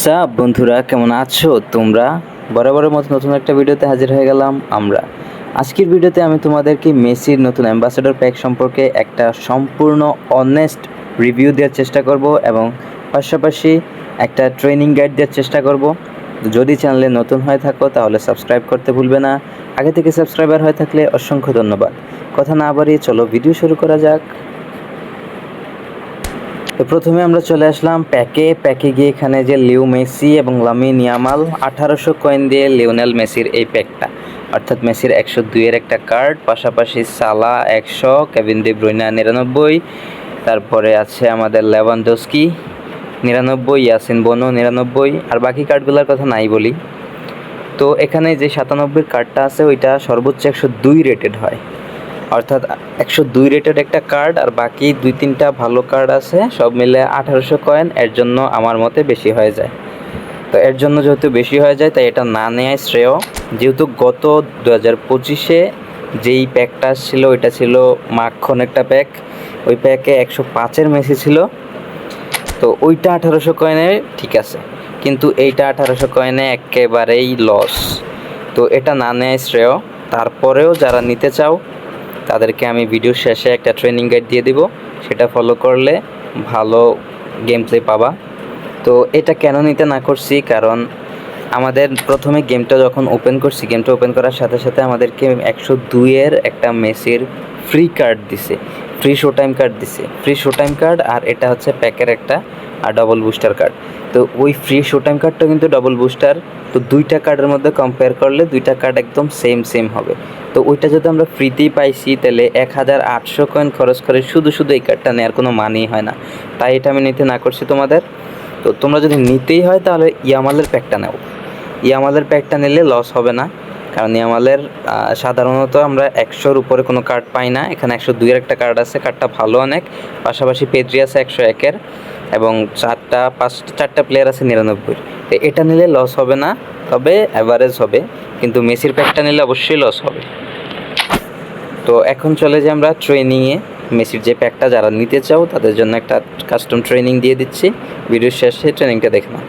WhatsApp বন্ধুরা? কেমন আছো তোমরা? বরাবরের মতো নতুন একটা ভিডিওতে হাজির হয়ে গেলাম আমরা। আজকের ভিডিওতে আমি তোমাদেরকে মেসির নতুন অ্যাম্বাসেডর প্যাক সম্পর্কে একটা সম্পূর্ণ অনেস্ট রিভিউ দেওয়ার চেষ্টা করব এবং পাশাপাশি একটা ট্রেনিং গাইড দেওয়ার চেষ্টা করব। যদি চ্যানেলে নতুন হয়ে থাকো, তাহলে সাবস্ক্রাইব করতে ভুলবে না। আগে থেকে সাবস্ক্রাইবার হয়ে থাকলে অসংখ্য ধন্যবাদ। কথা না বাড়িয়ে চলো ভিডিও শুরু করা যাক। তো প্রথমে আমরা চলে আসলাম প্যাকে। প্যাকে গিয়ে এখানে যে লিও মেসি এবং লামিন ইয়ামাল, আঠারোশো কয়েন দিয়ে লিওনেল মেসির এই প্যাকটা। অর্থাৎ মেসির একশো দুইয়ের একটা কার্ড পাশাপাশি সালা একশো, কেভিন ডি ব্রুইনা নিরানব্বই, তারপরে আছে আমাদের লেভানডস্কি নিরানব্বই, ইয়াসিন বনো নিরানব্বই, আর বাকি কার্ডগুলোর কথা নাই বলি। তো এখানে যে সাতানব্বইয়ের কার্ডটা আছে, ওইটা সর্বোচ্চ একশো দুই রেটেড হয়। অর্থাৎ একশো দুই রেটের একটা কার্ড আর বাকি দুই তিনটা ভালো কার্ড আছে, সব মিলে আঠারোশো কয়েন এর জন্য আমার মতে বেশি হয়ে যায়। তো এর জন্য যেহেতু বেশি হয়ে যায়, তাই এটা না নেওয়াই শ্রেয়। যেহেতু গত দু হাজার পঁচিশে যেই প্যাকটা ছিল, ওইটা ছিল মাখন একটা প্যাক ওই প্যাকে একশো পাঁচের মেসি ছিল। তো ওইটা আঠারোশো কয়েনে ঠিক আছে। কিন্তু এইটা আঠারোশো কয়েনে একেবারেই লস তো এটা না নেয় শ্রেয়। তারপরেও যারা নিতে চাও তাদেরকে আমি ভিডিও শেষে একটা ট্রেনিং গাইড দিয়ে দিব। সেটা ফলো করলে ভালো গেম প্লে পাবা। তো এটা কেন নিতে না করছি? কারণ আমাদের প্রথমে গেমটা যখন ওপেন করছি গেমটা ওপেন করার সাথে সাথে আমাদেরকে একশো দুইয়ের একটা মেসির ফ্রি কার্ড দিছে। ফ্রি শো টাইম কার্ড দিছে। ফ্রি শো টাইম কার্ড আর এটা হচ্ছে প্যাকের একটা, আর ডবল বুস্টার কার্ড তো ওই ফ্রি শো টাইম কার্ডটা কিন্তু ডবল বুস্টার তো দুইটা কার্ডের মধ্যে কম্পেয়ার করলে দুইটা কার্ড একদম সেম সেম হবে। তো ওইটা যদি আমরা ফ্রিতেই পাইছি, তাহলে এক হাজার আটশো কয়েন খরচ করে শুধু শুধু এই কার্ডটা নেওয়ার কোনো মানেই হয় না। তাই এটা আমি নিতে না করছি তোমাদের। তো তোমরা যদি নিতেই হয়, তাহলে ইয়ামালের প্যাকটা নেও। ইয়ামালের প্যাকটা নিলে লস হবে না। কারণ ইয়ামালের সাধারণত আমরা একশোর উপরে কোনো কার্ড পাই না। এখানে একশো দুইয়ের একটা কার্ড আছে কার্ডটা ভালো অনেক। পাশাপাশি পেদ্রি আছে একশো একের এবং চারটা পাঁচটা চারটা প্লেয়ার আছে নিরানব্বই। তো এটা নিলে লস হবে না, তবে অ্যাভারেজ হবে। কিন্তু মেসির প্যাকটা নিলে অবশ্যই লস হবে। তো এখন চলে যে আমরা ট্রেনিংয়ে মেসির যে প্যাকটা যারা নিতে চাও, তাদের জন্য একটা কাস্টম ট্রেনিং দিয়ে দিচ্ছি। ভিডিওর শেষে ট্রেনিংটা দেখে নাও।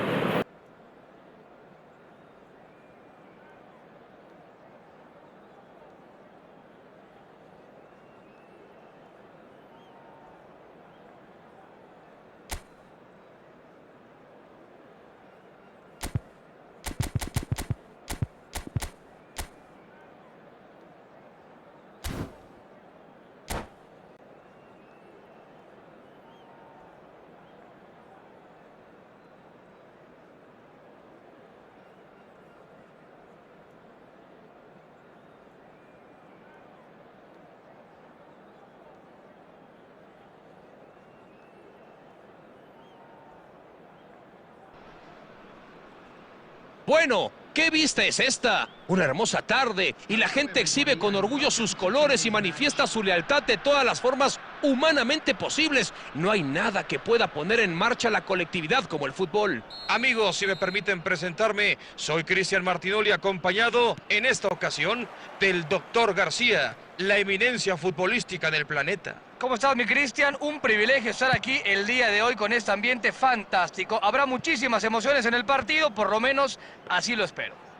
Bueno, ¿qué vista es esta? Una hermosa tarde y la gente exhibe con orgullo sus colores y manifiesta su lealtad de todas las formas humanamente posibles. No hay nada que pueda poner en marcha la colectividad como el fútbol. Amigos, si me permiten presentarme, soy Cristian Martinoli acompañado en esta ocasión del doctor García, la eminencia futbolística del planeta. ¿Cómo estás, mi Cristian? Un privilegio estar aquí el día de hoy con este ambiente fantástico. Habrá muchísimas emociones en el partido, por lo menos así lo espero.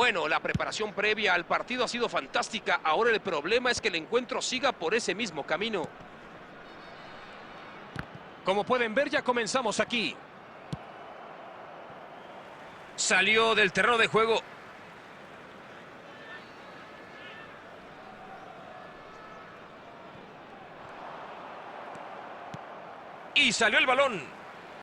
Bueno, la preparación previa al partido ha sido fantástica. Ahora el problema es que el encuentro siga por ese mismo camino. Como pueden ver, ya comenzamos aquí. Salió del terreno de juego. Y salió el balón.